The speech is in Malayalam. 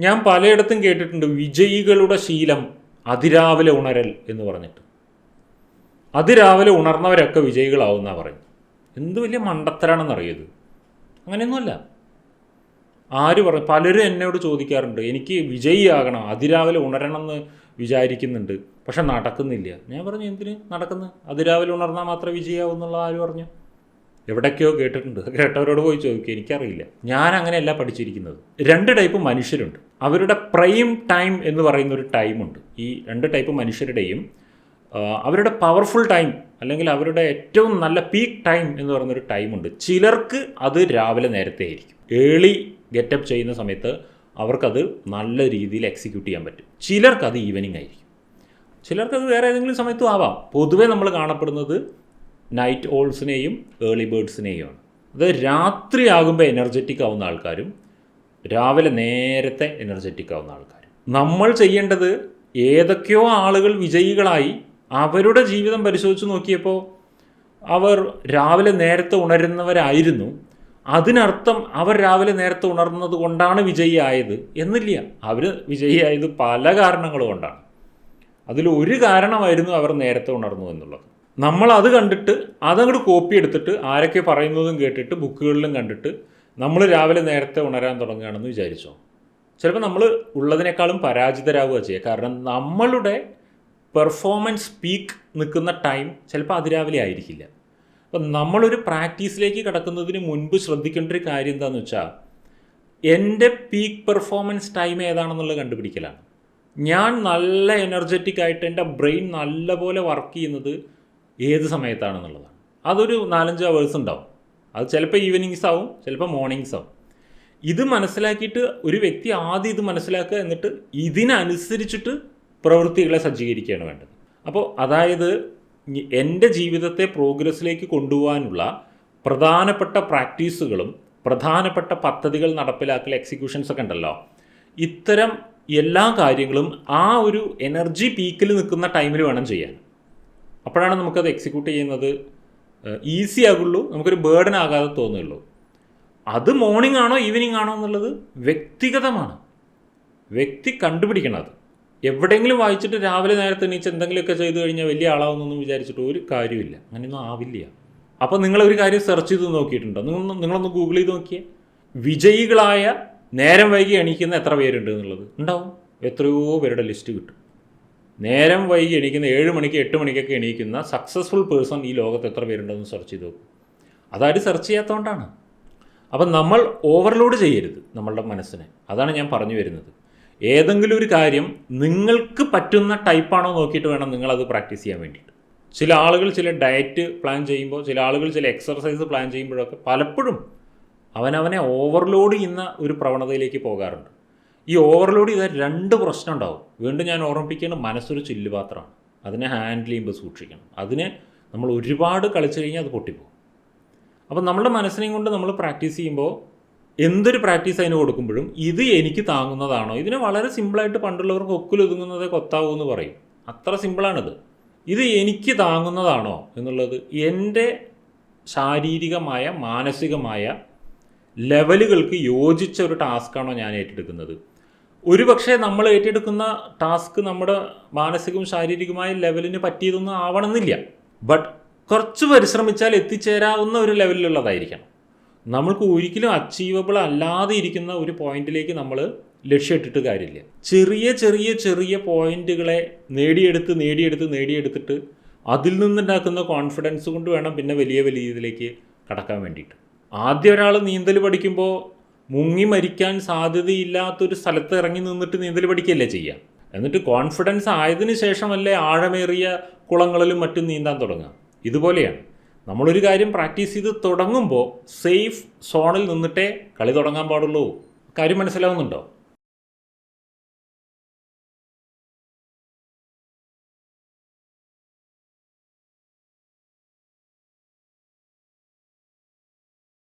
ഞാൻ പലയിടത്തും കേട്ടിട്ടുണ്ട് വിജയികളുടെ ശീലം അതിരാവിലെ ഉണരൽ എന്ന് പറഞ്ഞിട്ട്. അതിരാവിലെ ഉണർന്നവരൊക്കെ വിജയികളാവുന്ന പറയുന്നത്. എന്ത് വലിയ മണ്ടത്തരാണെന്നറിയത് അങ്ങനെയൊന്നുമല്ല. ആര് പറഞ്ഞു പലരും എന്നോട് ചോദിക്കാറുണ്ട് എനിക്ക് വിജയിയാകണം അതിരാവിലെ ഉണരണം എന്ന് വിചാരിക്കുന്നുണ്ട് പക്ഷെ നടക്കുന്നില്ല. ഞാൻ പറഞ്ഞു എന്തിന് നടക്കുന്നു? അതിരാവിലെ ഉണർന്നാൽ മാത്രമേ വിജയാവൂ എന്നുള്ള ആര് പറഞ്ഞു? എവിടേക്കോ കേട്ടിട്ടുണ്ട്. കേട്ടവരോട് പോയി ചോദിക്കുക എനിക്കറിയില്ല. ഞാൻ അങ്ങനെയല്ല പഠിച്ചിരിക്കുന്നത്. രണ്ട് ടൈപ്പ് മനുഷ്യരുണ്ട്. അവരുടെ പ്രൈം ടൈം എന്ന് പറയുന്ന ഒരു ടൈമുണ്ട്. ഈ രണ്ട് ടൈപ്പ് മനുഷ്യരുടെയും അവരുടെ പവർഫുൾ ടൈം അല്ലെങ്കിൽ അവരുടെ ഏറ്റവും നല്ല പീക്ക് ടൈം എന്ന് പറയുന്നൊരു ടൈമുണ്ട്. ചിലർക്ക് അത് രാവിലെ നേരത്തെ ആയിരിക്കും. ഏളി ഗെറ്റപ്പ് ചെയ്യുന്ന സമയത്ത് അവർക്കത് നല്ല രീതിയിൽ എക്സിക്യൂട്ട് ചെയ്യാൻ പറ്റും. ചിലർക്കത് ഈവനിങ് ആയിരിക്കും. ചിലർക്കത് വേറെ ഏതെങ്കിലും സമയത്തും ആവാം. പൊതുവേ നമ്മൾ കാണപ്പെടുന്നത് നൈറ്റ് ഓൾസിനെയും ഏർലി ബേർഡ്സിനെയുമാണ് അത് രാത്രി ആകുമ്പോൾ എനർജറ്റിക് ആവുന്ന ആൾക്കാരും രാവിലെ നേരത്തെ എനർജറ്റിക് ആവുന്ന ആൾക്കാരും. നമ്മൾ ചെയ്യേണ്ടത് ഏതൊക്കെയോ ആളുകൾ വിജയികളായി അവരുടെ ജീവിതം പരിശോധിച്ച് നോക്കിയപ്പോൾ അവർ രാവിലെ നേരത്തെ ഉണരുന്നവരായിരുന്നു. അതിനർത്ഥം അവർ രാവിലെ നേരത്തെ ഉണർന്നത് കൊണ്ടാണ് വിജയിയായത് എന്നില്ല. അവർ വിജയിയായത് പല കാരണങ്ങൾ കൊണ്ടാണ്. അതിൽ ഒരു കാരണമായിരുന്നു അവർ നേരത്തെ ഉണർന്നു എന്നുള്ളത്. നമ്മൾ അത് കണ്ടിട്ട് അതങ്ങോട്ട് കോപ്പി എടുത്തിട്ട് ആരൊക്കെ പറയുന്നതും കേട്ടിട്ട് ബുക്കുകളിലും കണ്ടിട്ട് നമ്മൾ രാവിലെ നേരത്തെ ഉണരാൻ തുടങ്ങുകയാണെന്ന് വിചാരിച്ചോ? ചിലപ്പോൾ നമ്മൾ ഉള്ളതിനേക്കാളും പരാജിതരാവുക ചെയ്യുക. കാരണം നമ്മളുടെ പെർഫോമൻസ് പീക്ക് നിൽക്കുന്ന ടൈം ചിലപ്പോൾ അതിരാവിലെ ആയിരിക്കില്ല. അപ്പം നമ്മളൊരു പ്രാക്ടീസിലേക്ക് കിടക്കുന്നതിന് മുൻപ് ശ്രദ്ധിക്കേണ്ട ഒരു കാര്യം എന്താണെന്ന് വെച്ചാൽ എന്റെ പീക്ക് പെർഫോമൻസ് ടൈം ഏതാണെന്നുള്ളത് കണ്ടുപിടിക്കലാണ്. ഞാൻ നല്ല എനർജറ്റിക് ആയിട്ട് എന്റെ ബ്രെയിൻ നല്ലപോലെ വർക്ക് ചെയ്യുന്നത് ഏത് സമയത്താണെന്നുള്ളതാണ്. അതൊരു നാലഞ്ച് അവേഴ്സ് ഉണ്ടാവും. അത് ചിലപ്പോൾ ഈവനിങ്സ് ആവും ചിലപ്പോൾ മോർണിംഗ്സ് ആവും. ഇത് മനസ്സിലാക്കിയിട്ട് ഒരു വ്യക്തി ആദ്യം ഇത് മനസ്സിലാക്കുക എന്നിട്ട് ഇതിനനുസരിച്ചിട്ട് പ്രവൃത്തികളെ സജ്ജീകരിക്കുകയാണ് വേണ്ടത്. അപ്പോൾ അതായത് എന്റെ ജീവിതത്തെ പ്രോഗ്രസ്സിലേക്ക് കൊണ്ടുപോകാനുള്ള പ്രധാനപ്പെട്ട പ്രാക്ടീസുകളും പ്രധാനപ്പെട്ട പദ്ധതികൾ നടപ്പിലാക്കൽ എക്സിക്യൂഷൻസ് ഒക്കെ ഉണ്ടല്ലോ. ഇത്തരം എല്ലാ കാര്യങ്ങളും ആ ഒരു എനർജി പീക്കിൽ നിൽക്കുന്ന ടൈമിൽ വേണം ചെയ്യാൻ. അപ്പോഴാണ് നമുക്കത് എക്സിക്യൂട്ട് ചെയ്യുന്നത്. ഈസി ആകുള്ളൂ. നമുക്കൊരു ബേർഡൻ ആകാതെ തോന്നുകയുള്ളൂ. അത് മോർണിംഗ് ആണോ ഈവനിങ് ആണോ എന്നുള്ളത് വ്യക്തിഗതമാണ്. വ്യക്തി കണ്ടുപിടിക്കണം അത്. എവിടെയെങ്കിലും വായിച്ചിട്ട് രാവിലെ നേരത്തെ എണീച്ച് എന്തെങ്കിലുമൊക്കെ ചെയ്തു കഴിഞ്ഞാൽ വലിയ ആളാവുന്നൊന്നും വിചാരിച്ചിട്ട് ഒരു കാര്യമില്ല അങ്ങനെയൊന്നും ആവില്ല. അപ്പോൾ നിങ്ങളൊരു കാര്യം സെർച്ച് ചെയ്ത് നോക്കിയിട്ടുണ്ടോ? നിങ്ങൾ നിങ്ങളൊന്ന് ഗൂഗിൾ ചെയ്ത് നോക്കിയേ. വിജയികളായ നേരം വൈകി എണീക്കുന്ന എത്ര പേരുണ്ട് എന്നുള്ളത്. ഉണ്ടാവും. എത്രയോ പേരുടെ ലിസ്റ്റ് കിട്ടും. നേരം വൈകി എണീക്കുന്ന ഏഴ് മണിക്ക് എട്ട് മണിക്കൊക്കെ എണീക്കുന്ന സക്സസ്ഫുൾ പേഴ്സൺ ഈ ലോകത്ത് എത്ര പേരുണ്ടെന്ന് സെർച്ച് ചെയ്ത് നോക്കും. അതാരും സെർച്ച് ചെയ്യാത്തതുകൊണ്ടാണ് അപ്പം നമ്മൾ ഓവർലോഡ് ചെയ്യരുത് നമ്മളുടെ മനസ്സിനെ. അതാണ് ഞാൻ പറഞ്ഞു വരുന്നത്. ഏതെങ്കിലും ഒരു കാര്യം നിങ്ങൾക്ക് പറ്റുന്ന ടൈപ്പാണോ നോക്കിയിട്ട് വേണം നിങ്ങളത് പ്രാക്ടീസ് ചെയ്യാൻ വേണ്ടിയിട്ട്. ചില ആളുകൾ ചില ഡയറ്റ് പ്ലാൻ ചെയ്യുമ്പോൾ ചില ആളുകൾ ചില എക്സർസൈസ് പ്ലാൻ ചെയ്യുമ്പോഴൊക്കെ പലപ്പോഴും അവനവനെ ഓവർലോഡ് ചെയ്യുന്ന ഒരു പ്രവണതയിലേക്ക് പോകാറുണ്ട്. ഈ ഓവർലോഡ് ചെയ്താൽ രണ്ട് പ്രശ്നം ഉണ്ടാവും. വീണ്ടും ഞാൻ ഓർമ്മിപ്പിക്കേണ്ട മനസ്സൊരു ചില്ലുപാത്രമാണ് അതിനെ ഹാൻഡിൽ ചെയ്യുമ്പോൾ സൂക്ഷിക്കണം. അതിനെ നമ്മൾ ഒരുപാട് കളിച്ചു കഴിഞ്ഞാൽ അത് പൊട്ടിപ്പോകും അപ്പം നമ്മുടെ മനസ്സിനെയും കൊണ്ട് നമ്മൾ പ്രാക്ടീസ് ചെയ്യുമ്പോൾ എന്തൊരു പ്രാക്ടീസ് അതിന് കൊടുക്കുമ്പോഴും ഇത് എനിക്ക് താങ്ങുന്നതാണോ? ഇതിനെ വളരെ സിമ്പിളായിട്ട് പണ്ടുള്ളവർക്ക് ഒക്കിലൊതുങ്ങുന്നതേ കൊത്താവൂ എന്ന് പറയും. അത്ര സിമ്പിളാണിത്. ഇത് എനിക്ക് താങ്ങുന്നതാണോ എന്നുള്ളത് എന്റെ ശാരീരികമായ മാനസികമായ ലെവലുകൾക്ക് യോജിച്ച ഒരു ടാസ്ക്കാണോ ഞാൻ ഏറ്റെടുക്കുന്നത്. ഒരുപക്ഷെ നമ്മൾ ഏറ്റെടുക്കുന്ന ടാസ്ക് നമ്മുടെ മാനസികവും ശാരീരികവുമായ ലെവലിന് പറ്റിയതൊന്നും ആവണമെന്നില്ല. ബട്ട് കുറച്ച് പരിശ്രമിച്ചാൽ എത്തിച്ചേരാവുന്ന ഒരു ലെവലിലുള്ളതായിരിക്കണം. നമ്മൾക്ക് ഒരിക്കലും അച്ചീവബിൾ അല്ലാതെ ഇരിക്കുന്ന ഒരു പോയിന്റിലേക്ക് നമ്മൾ ലക്ഷ്യമിട്ടിട്ട് കാര്യമില്ല. ചെറിയ ചെറിയ ചെറിയ പോയിന്റുകളെ നേടിയെടുത്ത് നേടിയെടുത്ത് നേടിയെടുത്തിട്ട് അതിൽ നിന്നുണ്ടാക്കുന്ന കോൺഫിഡൻസ് കൊണ്ട് വേണം പിന്നെ വലിയ വലിയ ഇതിലേക്ക് കടക്കാൻ വേണ്ടിയിട്ട്. ആദ്യം ഒരാൾ നീന്തൽ പഠിക്കുമ്പോൾ മുങ്ങി മരിക്കാൻ സാധ്യതയില്ലാത്തൊരു സ്ഥലത്ത് ഇറങ്ങി നിന്നിട്ട് നീന്തൽ പഠിക്കുകയല്ലേ ചെയ്യുക എന്നിട്ട് കോൺഫിഡൻസ് ആയതിനു ശേഷമല്ലേ ആഴമേറിയ കുളങ്ങളിലും മറ്റും നീന്താൻ തുടങ്ങുക. ഇതുപോലെയാണ്. നമ്മളൊരു കാര്യം പ്രാക്ടീസ് ചെയ്ത് തുടങ്ങുമ്പോൾ സേഫ് സോണിൽ നിന്നിട്ടേ കളി തുടങ്ങാൻ പാടുള്ളൂ. കാര്യം മനസ്സിലാവുന്നുണ്ടോ?